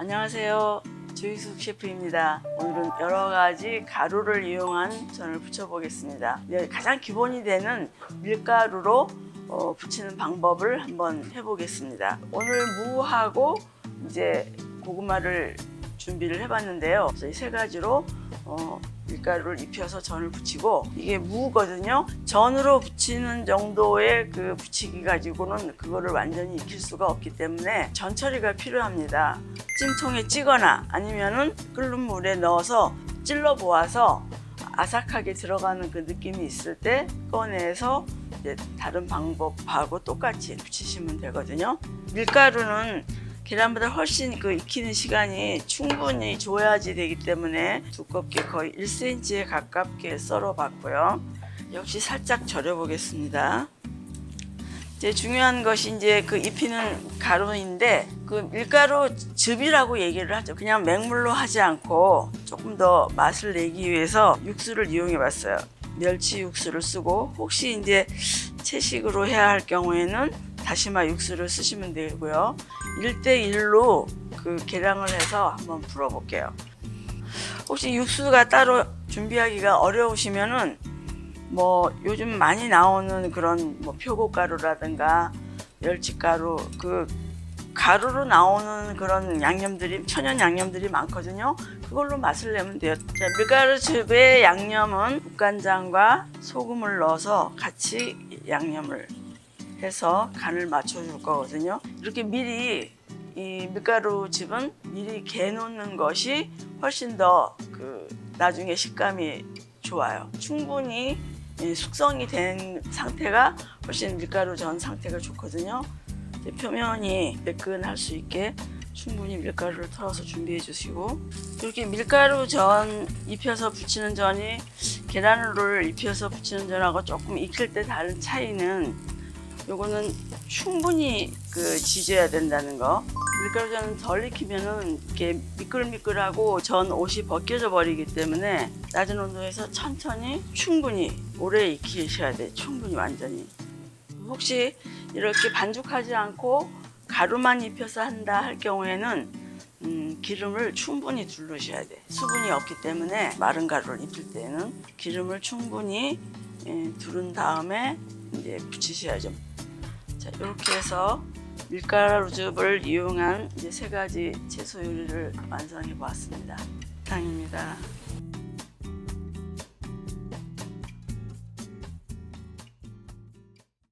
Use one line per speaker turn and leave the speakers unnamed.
안녕하세요. 조희숙 셰프입니다. 오늘은 여러 가지 가루를 이용한 전을 부쳐보겠습니다. 네, 가장 기본이 되는 밀가루로 어, 부치는 방법을 한번 해보겠습니다. 오늘 무하고 이제 고구마를 준비를 해봤는데요. 그래서 이세 가지로 어, 밀가루를 입혀서 전을 부치고 이게 무거든요. 전으로 부치는 정도의 그 부치기 가지고는 그거를 완전히 익힐 수가 없기 때문에 전 처리가 필요합니다. 찜통에 찌거나 아니면은 끓는 물에 넣어서 찔러 보아서 아삭하게 들어가는 그 느낌이 있을 때 꺼내서 다른 방법하고 똑같이 부치시면 되거든요. 밀가루는 계란보다 훨씬 그 익히는 시간이 충분히 줘야지 되기 때문에 두껍게 거의 1cm에 가깝게 썰어 봤고요. 역시 살짝 절여 보겠습니다. 이제 중요한 것이 이제 그 입히는 가루인데 그 밀가루 즙이라고 얘기를 하죠. 그냥 맹물로 하지 않고 조금 더 맛을 내기 위해서 육수를 이용해 봤어요. 멸치 육수를 쓰고 혹시 이제 채식으로 해야 할 경우에는 다시마 육수를 쓰시면 되고요. 1대1로 그 계량을 해서 한번 풀어 볼게요. 혹시 육수가 따로 준비하기가 어려우시면은 뭐 요즘 많이 나오는 그런 뭐 표고가루라든가 멸치가루 그 가루로 나오는 그런 양념들이 천연 양념들이 많거든요. 그걸로 맛을 내면 돼요. 자, 밀가루즙의 양념은 국간장과 소금을 넣어서 같이 양념을 해서 간을 맞춰줄 거거든요. 이렇게 미리 이 밀가루 즙은 미리 개놓는 것이 훨씬 더 그 나중에 식감이 좋아요. 충분히 이 숙성이 된 상태가 훨씬 밀가루 전 상태가 좋거든요. 표면이 매끈할 수 있게 충분히 밀가루를 털어서 준비해 주시고 이렇게 밀가루 전 입혀서 부치는 전이 계란을 입혀서 부치는 전하고 조금 익힐 때 다른 차이는 요거는 충분히 그 지져야 된다는 거. 밀가루 전은 덜 익히면은 이렇게 미끌미끌하고 전 옷이 벗겨져 버리기 때문에 낮은 온도에서 천천히 충분히 오래 익히셔야 돼. 충분히 완전히. 혹시 이렇게 반죽하지 않고 가루만 입혀서 한다 할 경우에는 음, 기름을 충분히 두르셔야 돼. 수분이 없기 때문에 마른 가루를 입힐 때는 기름을 충분히 예, 두른 다음에 이제 부치셔야죠. 자, 이렇게 해서 밀가루즙을 이용한 이제 세 가지 채소 요리를 완성해 보았습니다. 당입니다.